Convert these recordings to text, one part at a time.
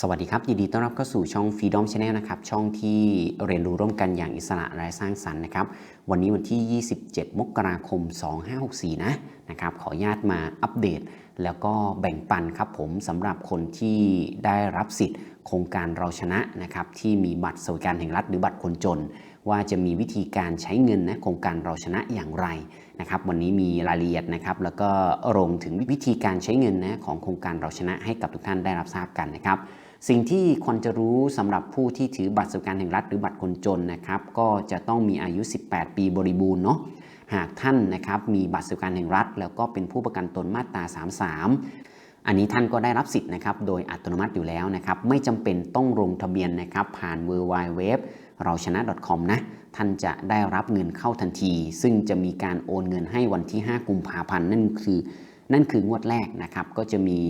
สวัสดีครับ ยินดีต้อนรับเข้าสู่ช่อง Freedom Channel นะครับ ช่องที่เรียนรู้ร่วมกันอย่างอิสระและสร้างสรรค์นะครับ วันนี้วันที่ 27 มกราคม 2564 นะนะครับ ขออนุญาตมาอัปเดต แล้วก็แบ่งปันครับผมสำหรับคนที่ได้รับสิทธิ์ โครงการเราชนะนะครับ ที่มีบัตรสวัสดิการแห่งรัฐหรือบัตรคนจน ว่าจะมีวิธีการใช้เงินนะโครงการเราชนะอย่างไรนะครับ วันนี้มีรายละเอียดนะครับ แล้วก็ลงถึงวิธีการใช้เงินนะของโครงการเราชนะให้กับทุกท่านได้รับทราบกันนะครับ สิ่งที่ควรจะรู้สำหรับผู้ที่ถือบัตรสวัสดิการแห่งรัฐหรือบัตรคนจนนะครับ ก็จะต้องมีอายุ 18 ปีบริบูรณ์เนาะหากท่านนะครับมีบัตรสวัสดิการแห่งรัฐ แล้วก็เป็นผู้ประกันตนมาตรา 33อันนี้ท่านก็ได้รับสิทธิ์นะครับ โดยอัตโนมัติอยู่แล้วนะครับ ไม่จำเป็นต้องลงทะเบียนนะครับ ผ่าน w w w เราชนะ .com นะ ท่านจะได้รับเงินเข้าทันที ซึ่งจะมีการโอนเงินให้วันที่ 5 กุมภาพันธ์นั่นคือ นั่นคืองวดแรกนะครับก็จะมี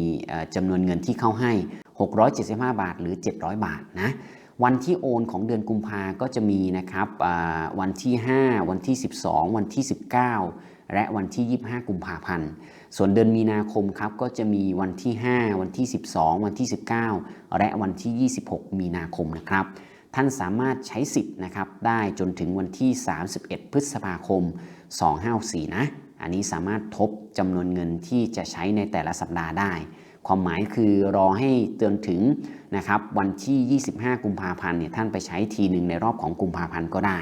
จำนวนเงินที่เข้าให้ 675 บาทหรือ 700 บาทนะวันที่โอนของเดือนกุมภาก็จะมีนะครับวันที่ 5 วันที่ 12 วันที่ 19 และวันที่ 25 กุมภาพันธ์ ส่วนเดือนมีนาคมครับก็จะมีวันที่ 5 วันที่ 12 วันที่ 19 และวันที่ 26 มีนาคมนะครับท่านสามารถใช้สิทธิ์นะครับได้จนถึงวันที่ 31 พฤษภาคม 2564 นะ อันนี้สามารถทบจำนวนเงินที่จะใช้ในแต่ละสัปดาห์ได้ ความหมายคือรอให้จนถึงนะครับวันที่ 25 กุมภาพันธ์เนี่ยท่านไปใช้ทีหนึ่งในรอบของกุมภาพันธ์ก็ได้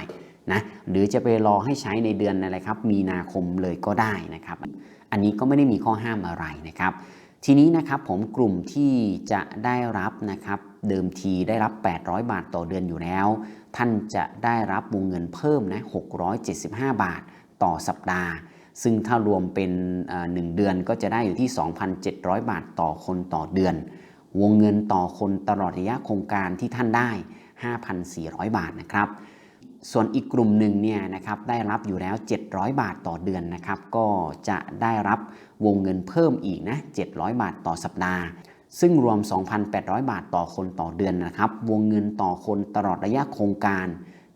นะหรือจะไปรอให้ใช้ในเดือนอะไรครับ มีนาคมเลยก็ได้นะครับ อันนี้ก็ไม่ได้มีข้อห้ามอะไรนะครับ ทีนี้นะครับผมกลุ่มที่จะได้รับนะครับเดิมทีได้รับ 800 บาทต่อเดือนอยู่แล้ว ท่านจะได้รับวงเงินเพิ่มนะ675 บาทต่อสัปดาห์ ซึ่งถ้ารวมเป็นหนึ่งเดือนก็จะได้อยู่ที่ 2,700 บาทต่อคนต่อเดือน วงเงินต่อคนตลอดระยะโครงการที่ท่านได้ 5,400 บาทนะครับ ส่วนอีกกลุ่มหนึ่งเนี่ยนะครับได้รับอยู่แล้ว 700 บาทต่อเดือนนะครับ ก็จะได้รับวงเงินเพิ่มอีกนะ 700 บาทต่อสัปดาห์ ซึ่งรวม 2,800 บาทต่อคนต่อเดือนนะครับ วงเงินต่อคนตลอดระยะโครงการ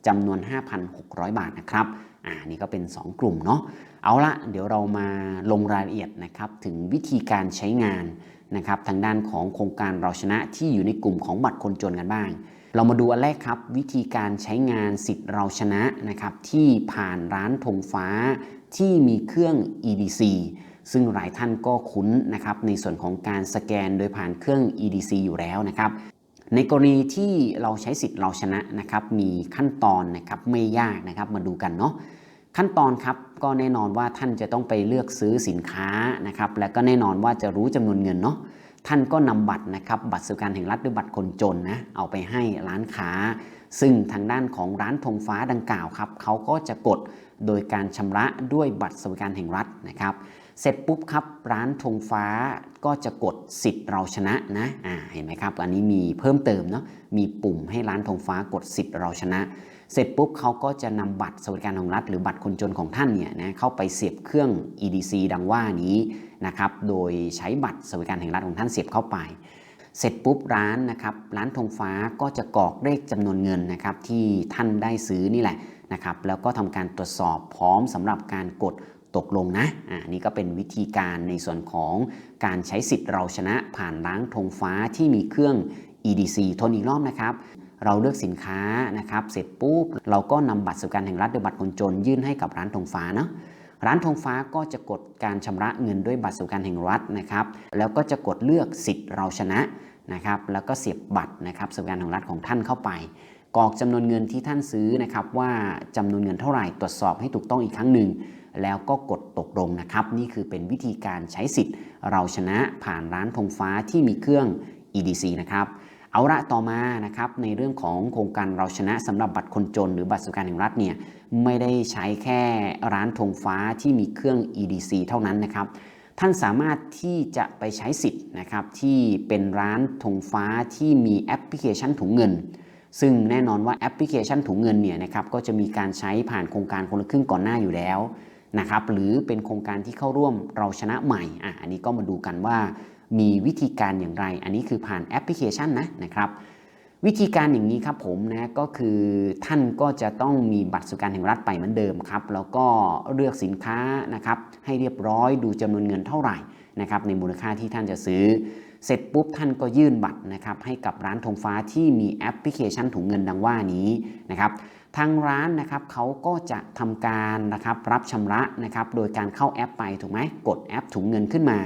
จำนวน 5,600 บาทนะครับ อ่านี่ก็เป็น 2 กลุ่มเนาะเอาละเดี๋ยวเรามาลงรายละเอียดนะครับถึงวิธีการใช้งานนะครับทางด้านของโครงการเราชนะที่อยู่ในกลุ่มของบัตรคนจนกันบ้าง เรามาดูอันแรกครับ วิธีการใช้งานสิทธิ์เราชนะนะครับที่ผ่านร้านธงฟ้าที่มีเครื่อง EDC ซึ่งหลายท่านก็คุ้นนะครับในส่วนของการสแกนโดยผ่านเครื่อง EDC อยู่แล้วนะครับ ในกรณีที่เราใช้สิทธิ์เราชนะนะครับ มีขั้นตอนนะครับไม่ยากนะครับมาดูกันเนาะขั้นตอนครับก็แน่นอนว่าท่านจะต้องไปเลือกซื้อสินค้านะครับ และก็แน่นอนว่าจะรู้จำนวนเงินเนาะท่านก็นำบัตรนะครับ บัตรสวัสดิการแห่งรัฐหรือบัตรคนจนนะเอาไปให้ร้านค้า ซึ่งทางด้านของร้านธงฟ้าดังกล่าวครับเขาก็จะกดโดยการชำระด้วยบัตรสวัสดิการแห่งรัฐนะครับ เสร็จปุ๊บครับร้านธงฟ้าก็จะกดสิทธิ์เราชนะนะอ่าเห็นไหมครับ อันนี้มีเพิ่มเติมเนาะมีปุ่มให้ร้านธงฟ้ากดสิทธิ์เราชนะ เสร็จปุ๊บเขาก็จะนำบัตรสวัสดิการของรัฐ หรือบัตรคนจนของท่านเนี่ยนะเข้าไปเสียบเครื่อง EDC ดังว่านี้นะครับโดยใช้บัตรสวัสดิการแห่งรัฐของท่านเสียบเข้าไปเสร็จปุ๊บร้านนะครับร้านธงฟ้าก็จะกรอกเลขจำนวนเงินนะครับที่ท่านได้ซื้อนี่แหละนะครับแล้วก็ทำการตรวจสอบพร้อมสำหรับการกด ตกลงนะอ่านี่ก็เป็นวิธีการในส่วนของการใช้สิทธิ์เราชนะผ่านร้านธงฟ้าที่มีเครื่อง EDC ทนอีกรอบนะครับเราเลือกสินค้านะครับ เสร็จปุ๊บเราก็นำบัตรสวัสดิการแห่งรัฐหรือบัตรคนจนยื่นให้กับร้านธงฟ้าเนาะร้านธงฟ้าก็จะกดการชำระเงินด้วยบัตรสวัสดิการแห่งรัฐนะครับ แล้วก็จะกดเลือกสิทธิ์เราชนะนะครับ แล้วก็เสียบบัตรนะครับสวัสดิการแห่งรัฐของท่านเข้าไป กรอกจำนวนเงินที่ท่านซื้อนะครับว่าจำนวนเงินเท่าไหร่ตรวจสอบให้ถูกต้องอีกครั้งหนึ่ง แล้วก็กดตกลงนะครับ นี่คือเป็นวิธีการใช้สิทธิ์ เราชนะผ่านร้านธงฟ้าที่มีเครื่อง EDC นะครับเอาละต่อมานะครับในเรื่องของโครงการเราชนะสำหรับบัตรคนจน หรือบัตรสวัสดิการแห่งรัฐเนี่ยไม่ได้ใช้แค่ร้านธงฟ้าที่มีเครื่อง EDC เท่านั้นนะครับท่านสามารถที่จะไปใช้สิทธิ์นะครับที่เป็นร้านธงฟ้าที่มีแอปพลิเคชันถุงเงิน ซึ่งแน่นอนว่าแอปพลิเคชันถุงเงินเนี่ยนะครับก็จะมีการใช้ผ่านโครงการคนละครึ่งก่อนหน้าอยู่แล้วนะครับหรือเป็นโครงการที่เข้าร่วมเราชนะใหม่อะอันนี้ก็มาดูกันว่ามีวิธีการอย่างไร อันนี้คือผ่านแอปพลิเคชันนะนะครับวิธีการอย่างนี้ครับผมนะก็คือท่านก็จะต้องมีบัตรสวัสดิการแห่งรัฐไปเหมือนเดิมครับแล้วก็เลือกสินค้านะครับให้เรียบร้อยดูจำนวนเงินเท่าไหร่ นะครับในมูลค่าที่ท่านจะซื้อ เสร็จปุ๊บท่านก็ยื่นบัตรนะครับให้กับร้านธงฟ้าที่มีแอปพลิเคชันถุงเงินดังว่านี้นะครับทางร้านนะครับเขาก็จะทำการนะครับรับชำระนะครับโดยการเข้าแอปไปถูกไหมกดแอปถุงเงินขึ้นมา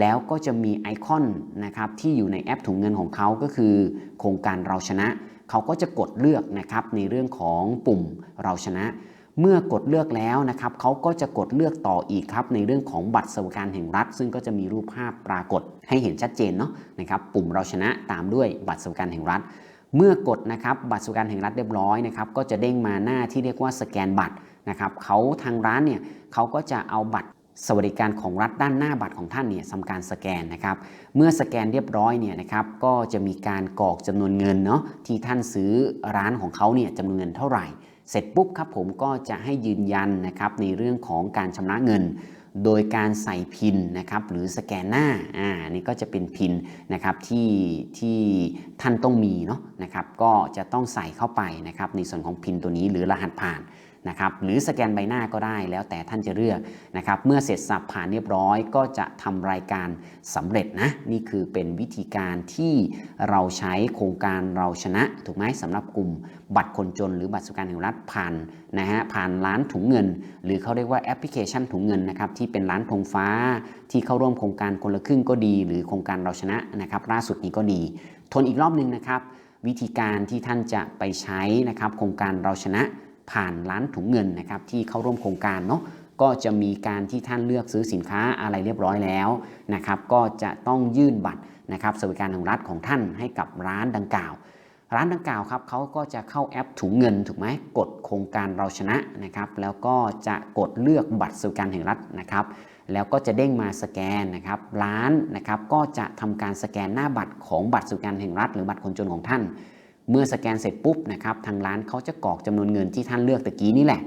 แล้วก็จะมีไอคอนนะครับที่อยู่ในแอปถุงเงินของเขาก็คือ โครงการเราชนะ เขาก็จะกดเลือกนะครับในเรื่องของปุ่มเราชนะ เมื่อกดเลือกแล้วนะครับเขาก็จะกดเลือกต่ออีกครับในเรื่องของบัตรสวัสดิการแห่งรัฐ ซึ่งก็จะมีรูปภาพปรากฏให้เห็นชัดเจนเนาะนะครับปุ่มเราชนะตามด้วยบัตรสวัสดิการแห่งรัฐ เมื่อกดนะครับบัตรสวัสดิการแห่งรัฐเรียบร้อยนะครับก็จะเด้งมาหน้าที่เรียกว่าสแกนบัตรนะครับเขาทางร้านเนี่ยเขาก็จะเอาบัตรสวัสดิการของรัฐด้านหน้าบัตรของท่านเนี่ยทำการสแกนนะครับเมื่อสแกนเรียบร้อยเนี่ยนะครับก็จะมีการกรอกจำนวนเงินเนาะที่ท่านซื้อร้านของเขาเนี่ยจำนวนเงินเท่าไหร่ เสร็จปุ๊บครับผมก็จะให้ยืนยันนะครับในเรื่องของการชำระเงิน โดยการใส่พินนะครับหรือสแกนหน้าอ่านี่ก็จะเป็นพินนะครับที่ที่ท่านต้องมีเนาะนะครับก็จะต้องใส่เข้าไปนะครับในส่วนของพินตัวนี้หรือรหัสผ่าน นะครับหรือสแกนใบหน้าก็ได้แล้วแต่ท่านจะเลือกนะครับเมื่อเสร็จสับผ่านเรียบร้อย ก็จะทำรายการสำเร็จนะนี่คือเป็นวิธีการที่เราใช้โครงการเราชนะถูกไหมสำหรับกลุ่มบัตรคนจน หรือบัตรสวัสดิการแห่งรัฐผ่านนะฮะผ่านร้านถุงเงิน หรือเขาเรียกว่าแอปพลิเคชันถุงเงินนะครับที่เป็นร้านธงฟ้า ที่เข้าร่วมโครงการคนละครึ่งก็ดี หรือโครงการเราชนะนะครับล่าสุดนี้ก็ดี ทนอีกรอบหนึ่งนะครับวิธีการที่ท่านจะไปใช้นะครับโครงการเราชนะ ผ่านร้านถุงเงินนะครับที่เข้าร่วมโครงการเนาะก็จะมีการที่ท่านเลือกซื้อสินค้าอะไรเรียบร้อยแล้วนะครับก็จะต้องยื่นบัตรนะครับสวัสดิการของรัฐของท่านให้กับร้านดังกล่าว ร้านดังกล่าวครับเขาก็จะเข้าแอปถุงเงินถูกไหมกดโครงการเราชนะนะครับแล้วก็จะกดเลือกบัตรสวัสดิการแห่งรัฐนะครับแล้วก็จะเด้งมาสแกนนะครับร้านนะครับก็จะทำการสแกนหน้าบัตรของบัตรสวัสดิการแห่งรัฐ หรือบัตรคนจนของท่าน เมื่อสแกนเสร็จปุ๊บนะครับทางร้านเขาจะกรอกจำนวนเงินที่ท่านเลือกตะกี้นี่แหละ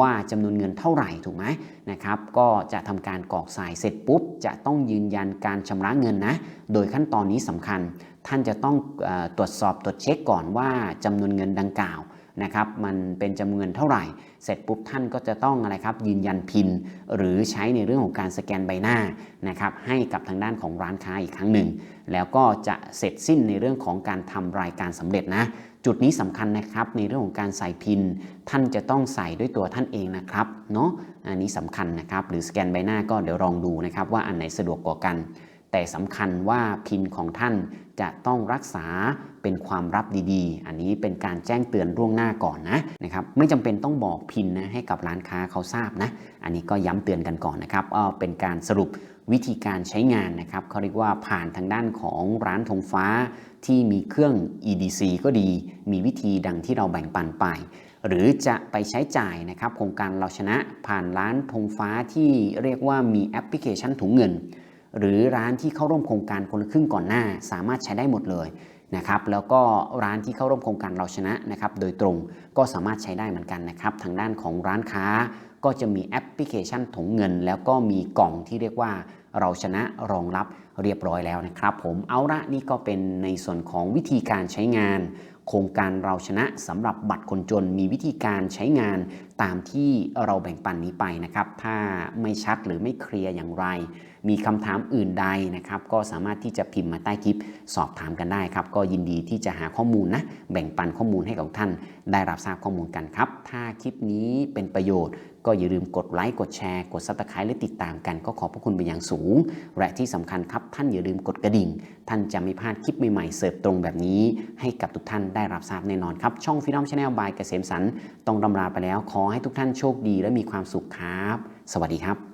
ว่าจำนวนเงินเท่าไหร่ถูกไหมนะครับก็จะทำการกรอกสายเสร็จปุ๊บ จะต้องยืนยันการชำระเงินนะ โดยขั้นตอนนี้สำคัญ ท่านจะต้องอตรวจสอบตรวจเช็คก่อนว่าจำนวนเงินดังกล่าว นะครับมันเป็นจำนวนเท่าไหร่ เสร็จปุ๊บท่านก็จะต้องอะไรครับยืนยันพิน หรือใช้ในเรื่องของการสแกนใบหน้านะครับให้กับทางด้านของร้านค้าอีกครั้งหนึ่ง แล้วก็จะเสร็จสิ้นในเรื่องของการทำรายการสำเร็จนะจุดนี้สำคัญนะครับในเรื่องของการใส่พิน ท่านจะต้องใส่ด้วยตัวท่านเองนะครับเนาะอันนี้สำคัญนะครับหรือสแกนใบหน้าก็เดี๋ยวลองดูนะครับว่าอันไหนสะดวกกว่ากัน แต่สำคัญว่าพินของท่านจะต้องรักษา เป็นความลับดีๆ อันนี้เป็นการแจ้งเตือนล่วงหน้าก่อนนะนะครับไม่จำเป็นต้องบอกพินนะให้กับร้านค้าเขาทราบนะ อันนี้ก็ย้ำเตือนกันก่อนนะครับเอ่อเป็นการสรุปวิธีการใช้งานนะครับเขาเรียกว่าผ่านทางด้านของร้านธงฟ้าที่มีเครื่อง EDC ก็ดี มีวิธีดังที่เราแบ่งปันไป หรือจะไปใช้จ่ายนะครับโครงการเราชนะผ่านร้านธงฟ้าที่เรียกว่ามีแอปพลิเคชันถุงเงิน หรือร้านที่เข้าร่วมโครงการคนละครึ่งก่อนหน้า สามารถใช้ได้หมดเลย นะครับแล้วก็ร้านที่เข้าร่วมโครงการเราชนะนะครับโดยตรงก็สามารถใช้ได้เหมือนกันนะครับทางด้านของร้านค้าก็จะมีแอปพลิเคชันถุงเงิน แล้วก็มีกล่องที่เรียกว่าเราชนะรองรับเรียบร้อยแล้วนะครับ ผมเอาละนี่ก็เป็นในส่วนของวิธีการใช้งาน ครงการเราชนะสำหรับบัตรคนจนมีวิธีการใช้งานตามที่เราแบ่งปันนี้ไปนะครับ ถ้าไม่ชัดหรือไม่เคลียร์อย่างไร มีคำถามอื่นใดนะครับ ก็สามารถที่จะพิมพ์มาใต้คลิปสอบถามกันได้ครับ ก็ยินดีที่จะหาข้อมูลนะ แบ่งปันข้อมูลให้กับท่าน ได้รับทราบข้อมูลกันครับ ถ้าคลิปนี้เป็นประโยชน์ก็อย่าลืมกดไลค์กดแชร์ กดซับสไครต์และติดตามกันก็ขอบพระคุณเป็นอย่างสูง และที่สำคัญครับท่านอย่าลืมกดกระดิ่ง ท่านจะไม่พลาดคลิปใหม่ๆเสิร์ฟตรงแบบนี้ ให้กับทุกท่านได้ได้รับทราบแน่นอนครับ ช่องฟินอมชาแนลบายเกษมสันต้องดำลาไปแล้ว ขอให้ทุกท่านโชคดีและมีความสุขครับ สวัสดีครับ